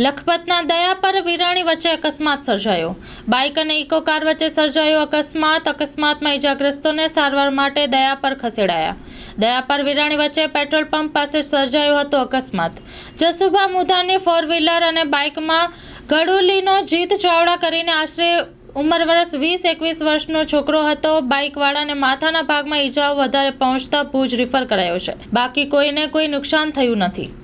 લખપતના દયા પર વિરાણી વચ્ચે અકસ્માત સર્જાયો. બાઇક અને ઇકો કાર વચ્ચે સર્જાયો અકસ્માત. અકસ્માતમાં ઇજાગ્રસ્તોને સારવાર માટે દયા પર ખસેડાયા. દયા પર વિરાણી વચ્ચે પેટ્રોલ પંપ પાસે સર્જાયો હતો અકસ્માત. જસુભા મુધાની ફોર વ્હીલર અને બાઇકમાં ગડુલીનો જીત ચાવડા કરીને આશરે ઉંમર વર્ષ વીસ એકવીસ વર્ષનો છોકરો હતો. બાઇકવાળાને માથાના ભાગમાં ઈજાઓ વધારે પહોંચતા ભુજ રિફર કરાયો છે. બાકી કોઈને કોઈ નુકસાન થયું નથી.